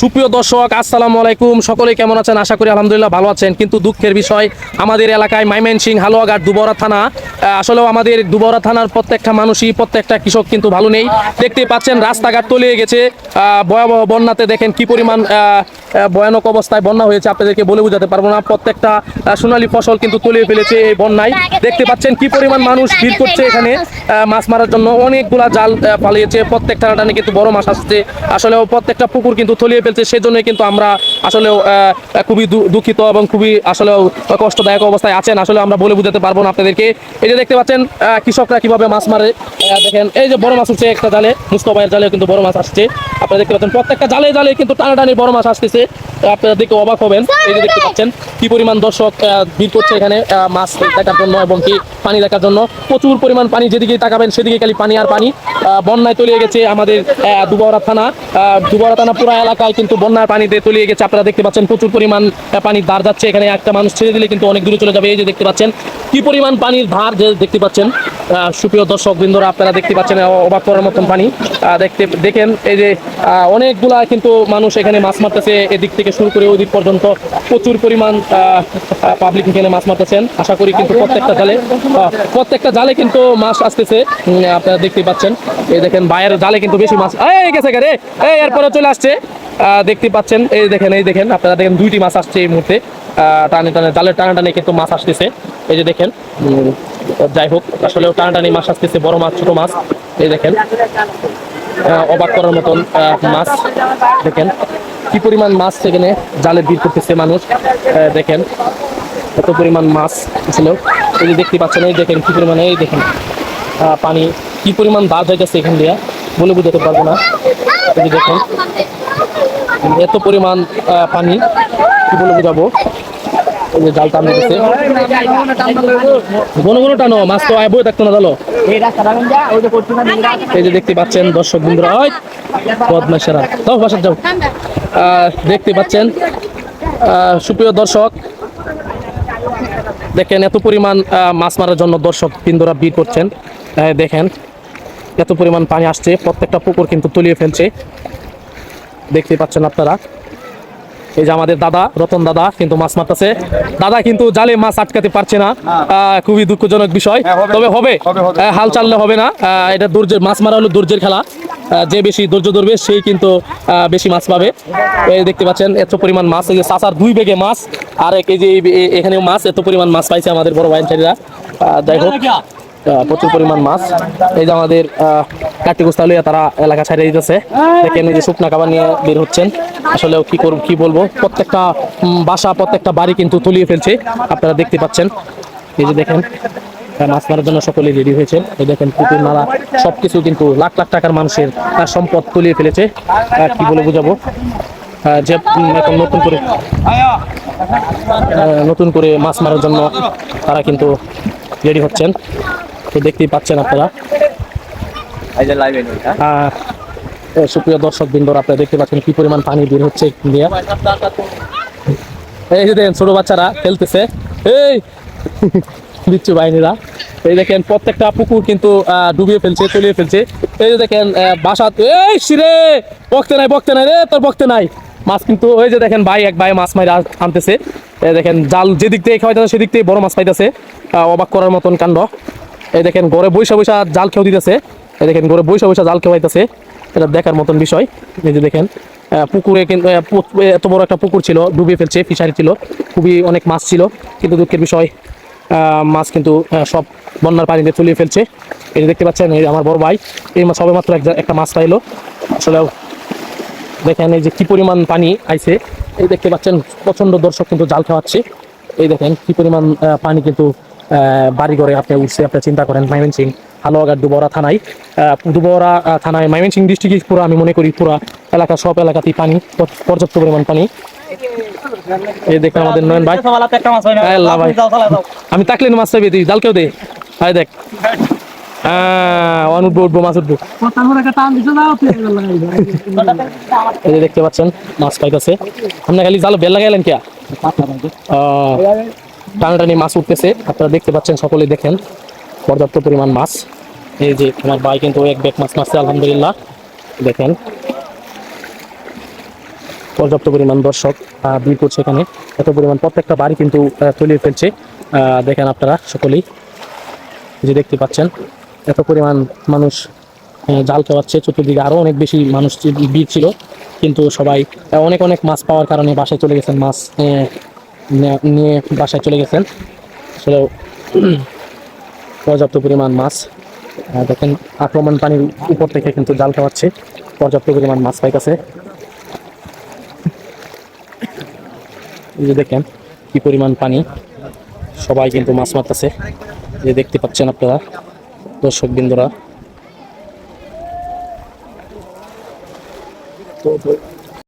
সুপ্রিয় দর্শক, আসসালামু আলাইকুম। সকলে কেমন আছেন? আশা করি আলহামদুলিল্লাহ ভালো আছেন। কিন্তু দুঃখের বিষয়, আমাদের এলাকায় মাইমেনসিং হালুয়াঘাট দুবরা থানা আসলেও আমাদের দুবরা থানার প্রত্যেকটা মানুষই, প্রত্যেকটা কৃষক কিন্তু ভালো নেই। দেখতে পাচ্ছেন, রাস্তাঘাট তলিয়ে গেছে। ভয়াবহ বন্যাতে দেখেন কি পরিমাণ ভয়ানক অবস্থায় বন্যা হয়েছে। আপনাদেরকে বলে বোঝাতে পারব না। প্রত্যেকটা সোনালী ফসল কিন্তু তলিয়ে ফেলেছে এই বন্যায়। দেখতে পাচ্ছেন কি পরিমাণ মানুষ ভিড় করছে এখানে। মাছ মারার জন্য অনেকগুলা জাল পালিয়েছে। প্রত্যেকটা টানে কিন্তু বড় মাছ আসছে। আসলেও প্রত্যেকটা পুকুর কিন্তু তলিয়ে ফেলছে, সেজন্যই কিন্তু আমরা আসলেও খুবই দুঃখিত এবং খুবই আসলে কষ্টদায়ক অবস্থায় আছেন। আসলে আমরা বলে বুঝাতে পারব না আপনাদেরকে। এই যে দেখতে পাচ্ছেন কৃষকরা কীভাবে মাছ মারে। দেখেন, এই যে বড় মাছ উঠছে একটা জালে মুস্তফায়ের জালে কিন্তু বড় মাছ আসছে। আপনারা দেখতে পাচ্ছেন প্রত্যেকটা জালে জালে কিন্তু টানাটানি বড় মাছ আসতেছে। আপনারা দেখে অবাক হবেন। এই যে দেখতে পাচ্ছেন কি পরিমাণ দর্শক ভিড় করছে এখানে মাছ দেখার জন্য এবং কি পানি দেখার জন্য। প্রচুর পরিমাণ পানি যেদিকে তাকাবেন সেদিকে খালি পানি আর পানি। বন্যায় তলিয়ে গেছে আমাদের দুবরা থানা। দুবরা থানা পুরো এলাকায় কিন্তু বন্যার পানিতে তলিয়ে গেছে। আপনারা দেখতে পাচ্ছেন প্রচুর পরিমাণ পানির ধার যাচ্ছে। এখানে একটা মানুষ ছেড়ে দিলে কিন্তু অনেক দূরে চলে যাবে। এই যে দেখতে পাচ্ছেন কি পরিমাণ পানির ধার যে দেখতে পাচ্ছেন। সুপ্রিয় দর্শক বৃন্দরা আপনারা দেখতে পাচ্ছেন অবাক করার মতন পানি। দেখতে, দেখেন, এই যে অনেকগুলা কিন্তু মানুষ এখানে মাছ মারতেছে, এদিক থেকে শুরু করে ওই পর্যন্ত প্রচুর পরিমাণ পাবলিক এখানে মাছ মারতেছেন। আশা করি কিন্তু প্রত্যেকটা জালে প্রত্যেকটা জালে কিন্তু মাছ আসতেছে। আপনারা দেখতে পাচ্ছেন, এই দেখেন, বাইরের জালে কিন্তু বেশি মাছ, এই গেছে রে, এই এরপরে চলে আসছে। দেখতে পাচ্ছেন, এই দেখেন এই দেখেন, আপনারা দেখেন, দুইটি মাছ আসছে এই মুহূর্তে। টানে টানে, জালের টানে টানে কিন্তু মাছ আসতেছে। এই যে দেখেন যাই হোক, আসলে টানা টানি মাছ আসতেছে, বড় মাছ, ছোট মাছ। এই দেখেন অবাক করার মতন মাছ। দেখেন, কি পরিমাণ মাছ সেখানে জালে ভিড় করতেছে মানুষ। দেখেন, এত পরিমাণ মাছ ছিল এই যে দেখতে পাচ্ছেন, এই দেখেন কি পরিমাণ, এই দেখেন পানি, কি পরিমাণ দাঁত যাইতেছে এখান দিয়ে, বলে বুঝাতে পারব না। এই যে দেখেন, এত পরিমাণ পানি, কি বলে বুঝাবো? যে জাল টান দিতেছে। ঘন ঘন টানো, মাছ তো আয় বই থাকতো না জালো। এই যে দেখতে পাচ্ছেন দর্শক বন্ধুরা বদমাশেরা যাও বাসার যাও। দেখতে পাচ্ছেন। সুপ্রিয় দর্শক, দেখেন এত পরিমাণ মাছ মারার জন্য দর্শক বিন্দুরা ভিড় করছেন। দেখেন এত পরিমাণ পানি আসছে, প্রত্যেকটা পুকুর কিন্তু তুলিয়ে ফেলছে। দেখতে পাচ্ছেন আপনারা। এই যে আমাদের দাদা রতন দাদা কিন্তু মাছ মারতেছে। দাদা কিন্তু জালে মাছ আটকাতে পারছে না। খুবই দুঃখজনক বিষয়। তবে হবে হাল চাললে হবে না। এটা ধৈর্যের মাছ মারা হলো ধৈর্যের খেলা। যে বেশি ধৈর্য ধরবে সেই কিন্তু আহ, বেশি মাছ পাবে। এই দেখতে পাচ্ছেন এত পরিমাণ মাছ। এই যে চাচার দুই বেগে মাছ আর এই যে এখানেও মাছ এত পরিমাণ মাছ পাইছে আমাদের বড় ভাইচারীরা যাই হোক। প্রচুর পরিমাণ মাছ। এই যে আমাদের কাটিগুস্তা লইয়া তারা এলাকা ছাড়িয়ে দিতেছে। দেখেন এই যে শুকনা খাবার নিয়ে বের হচ্ছেন। আসলে কি করব, কি বলব? প্রত্যেকটা বাসা, প্রত্যেকটা বাড়ি কিন্তু তলিয়ে ফেলছে। আপনারা দেখতে পাচ্ছেন। এই যে দেখেন মাছ মারার জন্য সকলে রেডি হয়েছে। এই দেখেন, পুকুর নালা, সবকিছু কিন্তু লাখ লাখ টাকার মানুষের সম্পদ তলিয়ে ফেলেছে। কি বলে বুঝাবো? যে এখন নতুন করে নতুন করে মাছ মারার জন্য তারা কিন্তু রেডি হচ্ছেন। তো দেখতেই পাচ্ছেন আপনারা। সুপ্রিয় দর্শক বিন্দর আপনারা দেখতে পাচ্ছেন কি পরিমাণ পানি বের হচ্ছে এই যে দেখেন ছোট বাচ্চারা খেলতেছে। এই বিচ্ছু বাহিনীরা। এই দেখেন প্রত্যেকটা পুকুর কিন্তু ডুবিয়ে ফেলছে তলিয়ে ফেলছে। এই যে দেখেন বাসা এই সিরে বকতে নাই বকতে নাই রে তোর বকতে নাই। মাছ কিন্তু ওই যে দেখেন ভাই এক ভাই মাছ মাইরা আনতেছে। এই দেখেন জাল যেদিক থেকে খাওয়াইতেছে সেদিক থেকে বড় মাছ পাইতেছে। অবাক করার মতন কাণ্ড। এই দেখেন, ঘরে বৈশা বৈশা জাল খেয়ে দিতেছে। এই দেখেন, ঘরে বৈশা বৈশা জাল খেওয়াইতেছে। এটা দেখার মতন বিষয়। এই যে দেখেন পুকুরে কিন্তু এত বড় একটা পুকুর ছিল, ডুবিয়ে ফেলছে, ফিশারি ছিল, খুবই অনেক মাছ ছিল। কিন্তু দুঃখের বিষয় মাছ কিন্তু সব বন্যার পানিতে তুলিয়ে ফেলছে। এই দেখতে পাচ্ছেন, এই আমার বড় ভাই, এই মাছ সবে মাত্র এক- একটা মাছ পাইলো। আসলে, দেখেন, এই যে কী পরিমাণ পানি আইছে, এই দেখতে পাচ্ছেন, প্রচণ্ড দর্শক কিন্তু জাল খাওয়াচ্ছে। এই দেখেন, কী পরিমাণ পানি কিন্তু বাড়ি ঘরে আপনি উঠছে, আপনি চিন্তা করেন মাইমেনসিং হালুয়াঘাট, দুবরা থানায়। দুবরা থানায় মাইমেনসিং ডিস্ট্রিক্ট পুরো, আমি মনে করি পুরো এলাকা, সব এলাকাতেই পানি পর্যাপ্ত পরিমাণ পানি। এই দেখেন আমাদের নয়ন ভাই। ভাই। আমি তাকলে মাছ চাইবে, তুই জাল কেউ দে। হাই দেখ। উঠবো উঠবো, মাছ উঠবো। এই দেখতে পাচ্ছেন, মাছ পাইতেছে। আপনি খালি জাল বেল লাগাইলেন কে টানাটানি মাছ উঠতেছে। আপনারা দেখতে পাচ্ছেন, সকলে দেখেন পর্যাপ্ত পরিমাণ মাছ। এই যে আমার ভাই কিন্তু এক ব্যাগ মাছ মারছে আলহামদুলিল্লাহ। দেখেন। পর্যাপ্ত পরিমাণ দর্শক ভিড় করছে এখানে। এত পরিমাণ প্রত্যেকটা বাড়ি কিন্তু তলিয়ে ফেলছে। দেখেন আপনারা সকলেই। যে দেখতে পাচ্ছেন, এত পরিমাণ মানুষ জাল খাওয়াচ্ছে চতুর্দিকে আরও অনেক বেশি মানুষ ভিড় ছিল। কিন্তু সবাই অনেক অনেক মাছ পাওয়ার কারণে বাসায় চলে গেছেন মাছ নিয়ে বাসায় চলে গেছেন। আসলে পর্যাপ্ত পরিমাণ মাছ দেখেন আক্রমণ পানির উপর থেকে কিন্তু জাল খাওয়াচ্ছে, পর্যাপ্ত পরিমাণ মাছ পাইতেছে। এই যে দেখেন কি পরিমাণ পানি, সবাই কিন্তু মাছ মারতেছে। যে দেখতে পাচ্ছেন আপনারা, দর্শক বিন্দুরা। তো